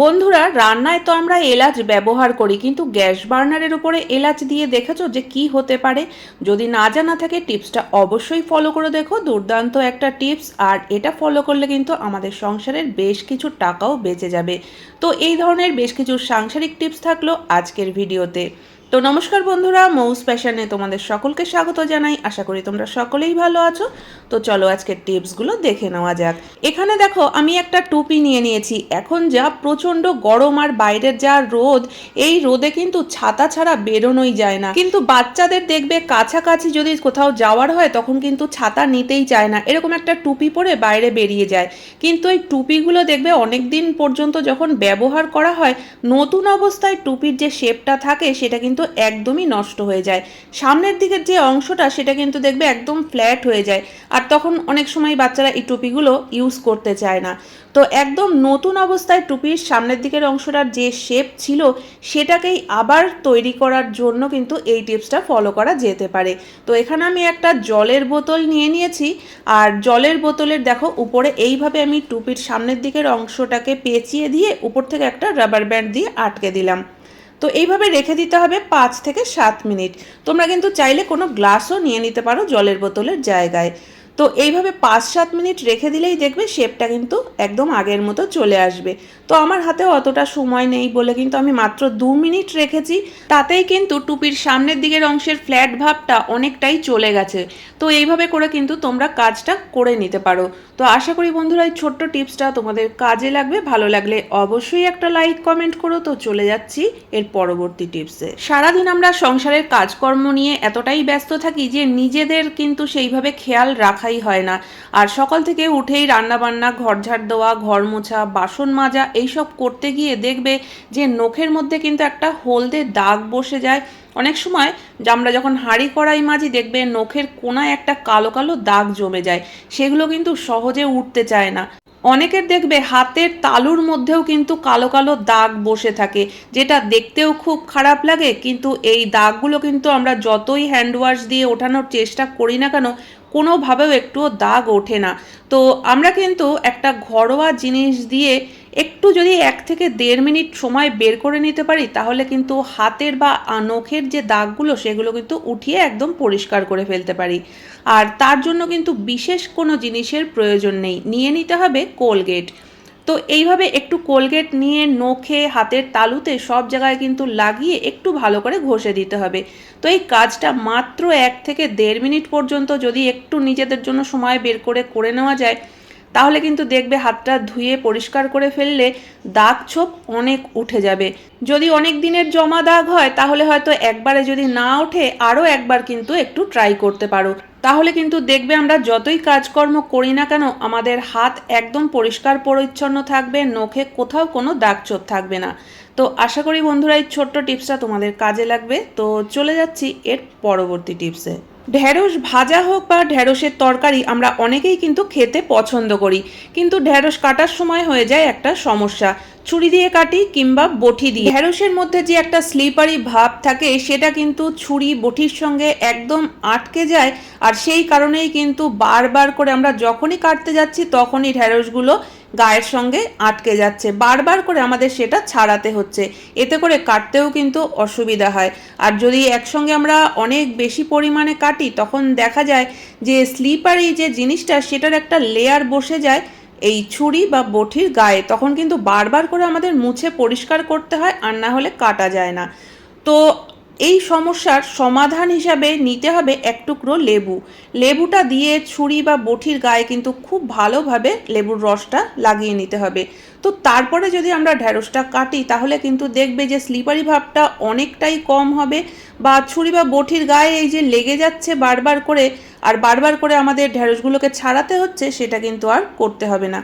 বন্ধুরা, রান্নায় তো আমরা এলাচ ব্যবহার করি, কিন্তু গ্যাস বার্নারের উপরে এলাচ দিয়ে দেখেছ যে কি হতে পারে? যদি না জানা থাকে, টিপসটা অবশ্যই ফলো করে দেখো। দুর্দান্ত একটা টিপস, আর এটা ফলো করলে কিন্তু আমাদের সংসারের বেশ কিছু টাকাও বেঁচে যাবে। তো এই ধরনের বেশ কিছু সাংসারিক টিপস থাকল আজকের ভিডিওতে। তো নমস্কার বন্ধুরা, মৌস প্যাশনে তোমাদের সকলকে স্বাগত জানাই। আশা করি তোমরা সকলেই ভালো আছো। তো চলো আজকের টিপসগুলো দেখে নেওয়া যাক। এখানে দেখো, আমি একটা টুপি নিয়ে নিয়েছি। এখন যা প্রচণ্ড গরম আর বাইরের যা রোদ, এই রোদে কিন্তু ছাতা ছাড়া বেরোনোই যায় না। কিন্তু বাচ্চাদের দেখবে কাছাকাছি যদি কোথাও যাওয়ার হয়, তখন কিন্তু ছাতা নিতেই চায় না। এরকম একটা টুপি পরে বাইরে বেরিয়ে যায়। কিন্তু এই টুপিগুলো দেখবে অনেক দিন পর্যন্ত যখন ব্যবহার করা হয়, নতুন অবস্থায় টুপির যে শেপটা থাকে, সেটা কিন্তু একদমই নষ্ট হয়ে যায়। সামনের দিকের যে অংশটা, সেটা কিন্তু দেখবে একদম ফ্ল্যাট হয়ে যায়। আর তখন অনেক সময় বাচ্চারা এই টুপিগুলো ইউজ করতে চায় না। তো একদম নতুন অবস্থায় টুপির সামনের দিকের অংশটার যে শেপ ছিল, সেটাকেই আবার তৈরি করার জন্য কিন্তু এই টিপসটা ফলো করা যেতে পারে। তো এখানে আমি একটা জলের বোতল নিয়ে নিয়েছি। আর জলের বোতলের দেখো, উপরে এইভাবে আমি টুপির সামনের দিকের অংশটাকে পেঁচিয়ে দিয়ে উপর থেকে একটা রাবার ব্যান্ড দিয়ে আটকে দিলাম। তো এইভাবে রেখে দিতে হবে পাঁচ থেকে সাত মিনিট। তোমরা কিন্তু চাইলে কোনো গ্লাসও নিয়ে নিতে পারো জলের বোতলের জায়গায়। তো এইভাবে পাঁচ সাত মিনিট রেখে দিলেই দেখবে শেপটা কিন্তু একদম আগের মতো চলে আসবে। তো আমার হাতেও অতটা সময় নেই বলে কিন্তু আমি মাত্র দু মিনিট রেখেছি, তাতেই কিন্তু টুপির সামনের দিকের অংশের ফ্ল্যাট ভাবটা অনেকটাই চলে গেছে। তো এইভাবে করে কিন্তু তোমরা কাজটা করে নিতে পারো। তো আশা করি বন্ধুরা এই ছোট্ট টিপসটা তোমাদের কাজে লাগবে, ভালো লাগলে অবশ্যই একটা লাইক কমেন্ট করো। তো চলে যাচ্ছি এর পরবর্তী টিপসে। সারাদিন আমরা সংসারের কাজকর্ম নিয়ে এতটাই ব্যস্ত থাকি যে নিজেদের কিন্তু সেইভাবে খেয়াল রাখাই হয় না। আর সকাল থেকে উঠেই রান্নাবান্না ঘর ঝাড় দেওয়া, ঘর মোছা, বাসন মাজা, এইসব করতে গিয়ে দেখবে যে নখের মধ্যে কিন্তু একটা হলদে দাগ বসে যায়। অনেক সময় আমরা যখন হাঁড়ি কড়াই মাঝি দেখবে নখের কোনায় একটা কালো কালো দাগ জমে যায়। সেগুলো কিন্তু সহজে উঠতে চায় না। অনেকের দেখবে হাতের তালুর মধ্যেও কিন্তু কালো কালো দাগ বসে থাকে, যেটা দেখতেও খুব খারাপ লাগে। কিন্তু এই দাগগুলো কিন্তু আমরা যতই হ্যান্ড ওয়াশ দিয়ে ওঠানোর চেষ্টা করি না কেন কোনোভাবেও একটুও দাগ ওঠে না। তো আমরা কিন্তু একটা ঘরোয়া জিনিস দিয়ে একটু যদি এক থেকে দেড় মিনিট সময় বের করে নিতে পারি, তাহলে কিন্তু হাতের বা নখের যে দাগগুলো, সেগুলো কিন্তু উঠিয়ে একদম পরিষ্কার করে ফেলতে পারি। আর তার জন্য কিন্তু বিশেষ কোনো জিনিসের প্রয়োজন নেই। নিয়ে নিতে হবে কোলগেট। তো এইভাবে একটু কোলগেট নিয়ে নখে হাতের তালুতে সব জায়গায় কিন্তু লাগিয়ে একটু ভালো করে ঘষে দিতে হবে। তো এই কাজটা মাত্র এক থেকে দেড় মিনিট পর্যন্ত যদি একটু নিজেদের জন্য সময় বের করে করে নেওয়া যায় তাহলে কিন্তু দেখবে হাতটা ধুয়ে পরিষ্কার করে ফেললে দাগ ছোপ অনেক উঠে যাবে। যদি অনেক দিনের জমা দাগ হয়, তাহলে হয়তো একবারে যদি না ওঠে, আরও একবার কিন্তু একটু ট্রাই করতে পারো। তাহলে কিন্তু দেখবে আমরা যতই কাজকর্ম করি না কেন, আমাদের হাত একদম পরিষ্কার পরিচ্ছন্ন থাকবে, নখে কোথাও কোনো দাগ ছোপ থাকবে না। তো আশা করি বন্ধুরা, এই ছোট্ট টিপসটা তোমাদের কাজে লাগবে। তো চলে যাচ্ছি এর পরবর্তী টিপসে ঢ্যাঁড়স ভাজা হোক বা ঢ্যাঁড়সের তরকারি, আমরা অনেকেই কিন্তু খেতে পছন্দ করি। কিন্তু ঢ্যাঁড়স কাটার সময় হয়ে যায় একটা সমস্যা। ছুরি দিয়ে কাটি কিংবা বটি দিয়ে। ঢ্যাঁড়সের মধ্যে যে একটা স্লিপারি ভাব থাকে, সেটা কিন্তু ছুরি বটির সঙ্গে একদম আটকে যায়। আর সেই কারণেই কিন্তু বারবার করে আমরা যখনই কাটতে যাচ্ছি, তখনই ঢ্যাঁড়সগুলো গায়ের সঙ্গে আটকে যাচ্ছে। বারবার করে আমাদের সেটা ছাড়াতে হচ্ছে। এতে করে কাটতেও কিন্তু অসুবিধা হয়। আর যদি একসঙ্গে আমরা অনেক বেশি পরিমাণে কাটি, তখন দেখা যায় যে স্লিপারি যে জিনিসটা, সেটার একটা লেয়ার বসে যায়। এই ছুরি বা বটির গায়ে, তখন কিন্তু বারবার করে আমাদের মুছে পরিষ্কার করতে হয় আর না হলে কাটা যায় না। তো এই সমস্যার সমাধান হিসাবে নিতে হবে এক টুকরো লেবু। লেবুটা দিয়ে ছুরি বা বটির গায়ে কিন্তু খুব ভালোভাবে লেবুর রসটা লাগিয়ে নিতে হবে। তো তারপরে যদি আমরা ঢ্যাঁড়সটা কাটি, তাহলে কিন্তু দেখবে যে স্লিপারি ভাবটা অনেকটাই কম হবে বা ছুরি বা বটির গায়ে এই যে লেগে যাচ্ছে বারবার করে আর বারবার করে আমাদের ঢ্যাঁড়সগুলোকে ছাড়াতে হচ্ছে, সেটা কিন্তু আর করতে হবে না।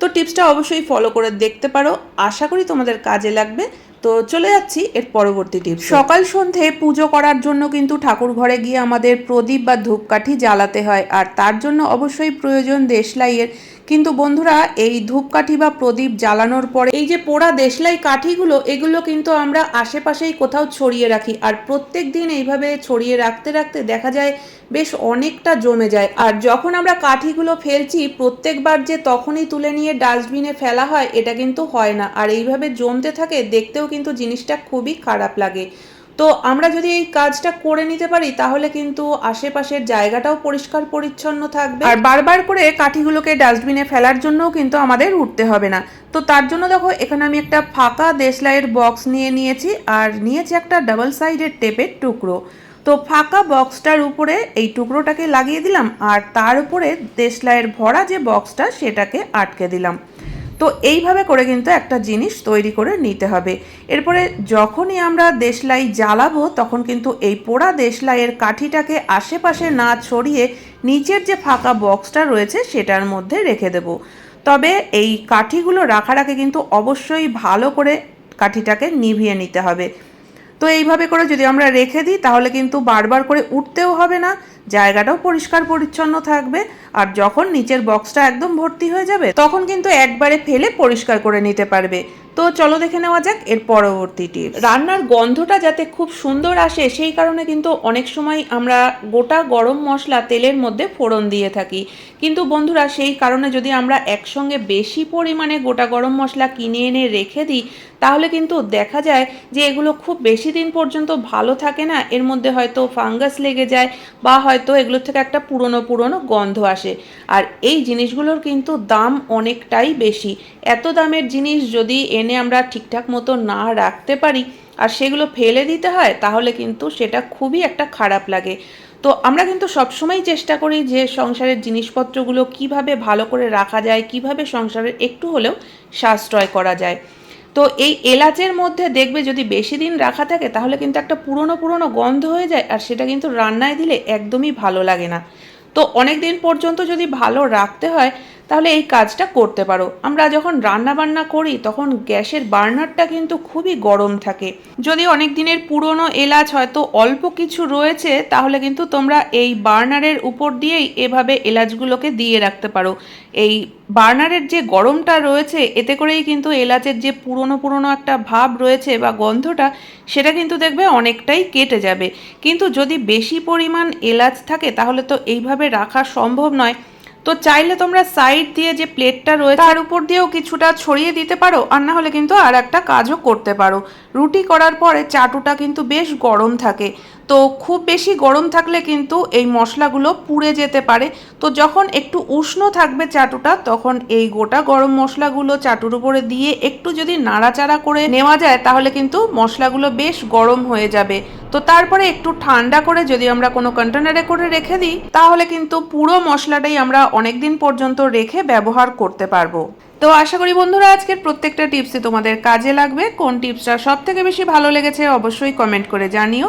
তো টিপসটা অবশ্যই ফলো করে দেখতে পারো। আশা করি তোমাদের কাজে লাগবে। তো চলে যাচ্ছি এর পরবর্তী টিপস সকাল সন্ধে পুজো করার জন্য কিন্তু ঠাকুর ঘরে গিয়ে আমাদের প্রদীপ বা ধূপকাঠি জ্বালাতে হয়। আর তার জন্য অবশ্যই প্রয়োজন দেশলাইয়ের কিন্তু বন্ধুরা, এই ধূপকাঠি বা প্রদীপ জ্বালানোর পরে এই যে পোড়া দেশলাই কাঠিগুলো, এগুলো কিন্তু আমরা আশেপাশেই কোথাও ছড়িয়ে রাখি। আর প্রত্যেক দিন এইভাবে ছড়িয়ে রাখতে রাখতে দেখা যায় বেশ অনেকটা জমে যায়। আর যখন আমরা কাঠিগুলো ফেলছি, প্রত্যেকবার যে তখনই তুলে নিয়ে ডাস্টবিনে ফেলা হয়, এটা কিন্তু হয় না। আর এইভাবে জমতে থাকে, দেখতেও কিন্তু জিনিসটা খুবই খারাপ লাগে। তো আমরা যদি এই কাজটা করে নিতে পারি, তাহলে কিন্তু আশেপাশের জায়গাটাও পরিষ্কার পরিচ্ছন্ন থাকবে। আর বারবার করে কাঠিগুলোকে ডাস্টবিনে ফেলার জন্যও কিন্তু আমাদের উঠতে হবে না। তো তার জন্য দেখো, এখানে আমি একটা ফাঁকা দেশলাইয়ের বক্স নিয়ে নিয়েছি, আর নিয়েছি একটা ডাবল সাইডের টেপের টুকরো। তো ফাঁকা বক্সটার উপরে এই টুকরোটাকে লাগিয়ে দিলাম, আর তার উপরে দেশলাইয়ের ভরা যে বক্সটা, সেটাকে আটকে দিলাম। তো এইভাবে করে কিন্তু একটা জিনিস তৈরি করে নিতে হবে। এরপরে যখনই আমরা দেশলাই জ্বালাবো, তখন কিন্তু এই পোড়া দেশলাইয়ের কাঠিটাকে আশেপাশে না ছড়িয়ে নিচের যে ফাঁকা বক্সটা রয়েছে, সেটার মধ্যে রেখে দেব। তবে এই কাঠিগুলো রাখার আগে কিন্তু অবশ্যই ভালো করে কাঠিটাকে নিভিয়ে নিতে হবে। তো এইভাবে করে যদি আমরা রেখে দিই, তাহলে কিন্তু বারবার করে উঠতেও হবে না। জায়গাটাও পরিষ্কার পরিচ্ছন্ন থাকবে, আর যখন নিচের বক্সটা একদম ভর্তি হয়ে যাবে, তখন কিন্তু একবারে ফেলে পরিষ্কার করে নিতে পারবে। তো চলো দেখে নেওয়া যাক এর পরবর্তী টিপস রান্নার গন্ধটা যাতে খুব সুন্দর আসে, সেই কারণে কিন্তু অনেক সময় আমরা গোটা গরম মশলা তেলের মধ্যে ফোড়ন দিয়ে থাকি। কিন্তু বন্ধুরা, সেই কারণে যদি আমরা একসঙ্গে বেশি পরিমাণে গোটা গরম মশলা কিনে এনে রেখে দিই, তাহলে কিন্তু দেখা যায় যে এগুলো খুব বেশি দিন পর্যন্ত ভালো থাকে না। এর মধ্যে হয়তো ফাঙ্গাস লেগে যায় বা হয়তো এগুলোর থেকে একটা পুরনো পুরনো গন্ধ আসে। আর এই জিনিসগুলোর কিন্তু দাম অনেকটাই বেশি। এত দামের জিনিস যদি এনে আমরা ঠিকঠাক মতো না রাখতে পারি আর সেগুলো ফেলে দিতে হয়, তাহলে কিন্তু সেটা খুবই একটা খারাপ লাগে। তো আমরা কিন্তু সবসময় চেষ্টা করি যে সংসারের জিনিসপত্রগুলো কীভাবে ভালো করে রাখা যায়, কীভাবে সংসারের একটু হলেও সাশ্রয় করা যায়। তো এই এলাচের মধ্যে দেখবে যদি বেশি দিন রাখা থাকে, তাহলে কিন্তু একটা পুরনো পুরনো গন্ধ হয়ে যায় আর সেটা কিন্তু রান্নায় দিলে একদমই ভালো লাগে না। তো অনেক দিন পর্যন্ত যদি ভালো রাখতে হয় তাহলে এই কাজটা করতে পারো। আমরা যখন রান্না বান্না করি, তখন গ্যাসের বার্নারটা কিন্তু খুবই গরম থাকে। যদি অনেক দিনের পুরনো এলাচ হয়তো অল্প কিছু রয়েছে, তাহলে কিন্তু তোমরা এই বার্নারের উপর দিয়েই এভাবে এলাচগুলোকে দিয়ে রাখতে পারো। এই বার্নারের যে গরমটা রয়েছে, এতে করেই কিন্তু এলাচের যে পুরনো পুরনো একটা ভাব রয়েছে বা গন্ধটা, সেটা কিন্তু দেখবে অনেকটাই কেটে যাবে। কিন্তু যদি বেশি পরিমাণ এলাচ থাকে, তাহলে তো এইভাবে রাখা সম্ভব নয়। তো চাইলে তোমরা সাইড দিয়ে যে প্লেটটা রয়েছে, তার উপর দিয়েও কিছুটা ছড়িয়ে দিতে পারো, আর না হলে কিন্তু আর একটা কাজও করতে পারো। রুটি করার পরে চাটুটা কিন্তু বেশ গরম থাকে। তো খুব বেশি গরম থাকলে কিন্তু এই মশলাগুলো পুড়ে যেতে পারে। তো যখন একটু উষ্ণ থাকবে চাটুটা, তখন এই গোটা গরম মশলাগুলো চাটুর উপরে দিয়ে একটু যদি নাড়াচাড়া করে নেওয়া যায়, তাহলে কিন্তু মশলাগুলো বেশ গরম হয়ে যাবে। তো তারপরে একটু ঠান্ডা করে যদি আমরা কোনো কন্টেনারে করে রেখে দিই, তাহলে কিন্তু পুরো মশলাটাই আমরা অনেক দিন পর্যন্ত রেখে ব্যবহার করতে পারব। তো আশা করি বন্ধুরা, আজকের প্রত্যেকটা টিপসই তোমাদের কাজে লাগবে। কোন টিপসটা সব থেকে বেশি ভালো লেগেছে অবশ্যই কমেন্ট করে জানিও।